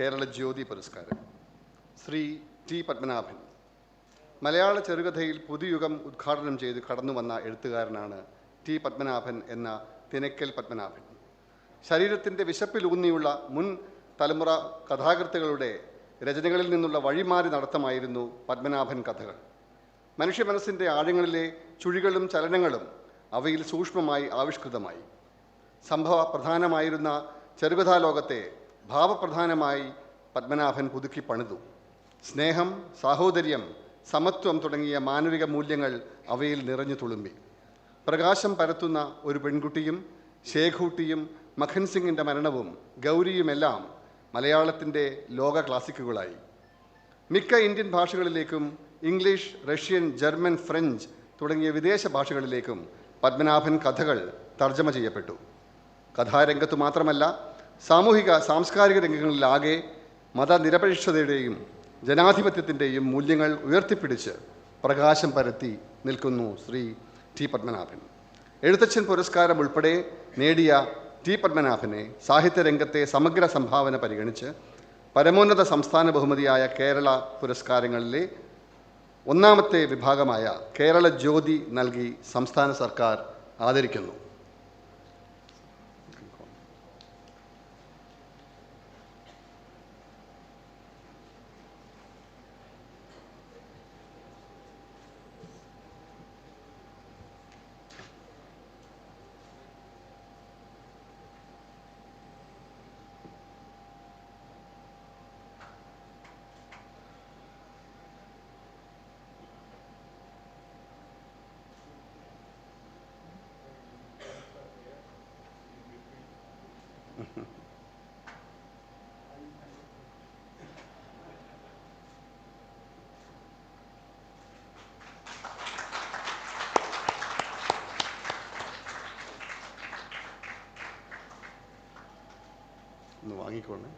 കേരള ജ്യോതി പുരസ്കാരം. ശ്രീ ടി പത്മനാഭൻ. മലയാള ചെറുകഥയിൽ പുതുയുഗം ഉദ്ഘാടനം ചെയ്ത് കടന്നു വന്ന എഴുത്തുകാരനാണ് ടി പത്മനാഭൻ എന്ന തിനക്കൽ പത്മനാഭൻ. ശരീരത്തിന്റെ വിശപ്പിലൂന്നിയുള്ള മുൻ തലമുറ കഥാകൃത്തുകളുടെ രചനകളിൽ നിന്നുള്ള വഴിമാറി നടത്തമായിരുന്നു പത്മനാഭൻ കഥകൾ. മനുഷ്യ മനസ്സിന്റെ ആഴങ്ങളിലെ ചുഴികളും ചലനങ്ങളും അവയിൽ സൂക്ഷ്മമായി ആവിഷ്കൃതമായി. സംഭവ പ്രധാനമായിരുന്ന ചെറുകഥാലോകത്തെ ഭാവപ്രധാനമായി പത്മനാഭൻ പുതുക്കി പണിതു. സ്നേഹം സാഹോദര്യം സമത്വം തുടങ്ങിയ മാനവിക മൂല്യങ്ങൾ അവയിൽ നിറഞ്ഞു തുളുമ്പി. പ്രകാശം പരത്തുന്ന ഒരു പെൺകുട്ടിയും ശേഖൂട്ടിയും മഖൻ സിംഗിന്റെ മരണവും ഗൗരിയുമെല്ലാം മലയാളത്തിന്റെ ലോക ക്ലാസിക്കുകളായി. മിക്ക ഇന്ത്യൻ ഭാഷകളിലേക്കും ഇംഗ്ലീഷ് റഷ്യൻ ജർമ്മൻ ഫ്രഞ്ച് തുടങ്ങിയ വിദേശ ഭാഷകളിലേക്കും പത്മനാഭൻ കഥകൾ തർജമ ചെയ്യപ്പെട്ടു. കഥാരംഗത്തു മാത്രമല്ല സാമൂഹിക സാംസ്കാരിക രംഗങ്ങളിലാകെ മതനിരപേക്ഷതയുടെയും ജനാധിപത്യത്തിന്റെയും മൂല്യങ്ങൾ ഉയർത്തിപ്പിടിച്ച് പ്രകാശം പരത്തി നിൽക്കുന്നു ശ്രീ ടി. പത്മനാഭൻ. എഴുത്തച്ഛൻ പുരസ്കാരം ഉൾപ്പെടെ നേടിയ ടി. പത്മനാഭനെ സാഹിത്യരംഗത്തെ സമഗ്ര സംഭാവന പരിഗണിച്ച് പരമോന്നത സംസ്ഥാന ബഹുമതിയായ കേരള പുരസ്കാരങ്ങളിലെ ഒന്നാമത്തെ വിഭാഗമായ കേരള ജ്യോതി നൽകി സംസ്ഥാന സർക്കാർ ആദരിക്കുന്നു. ഒന്ന് വാങ്ങിക്കോണേ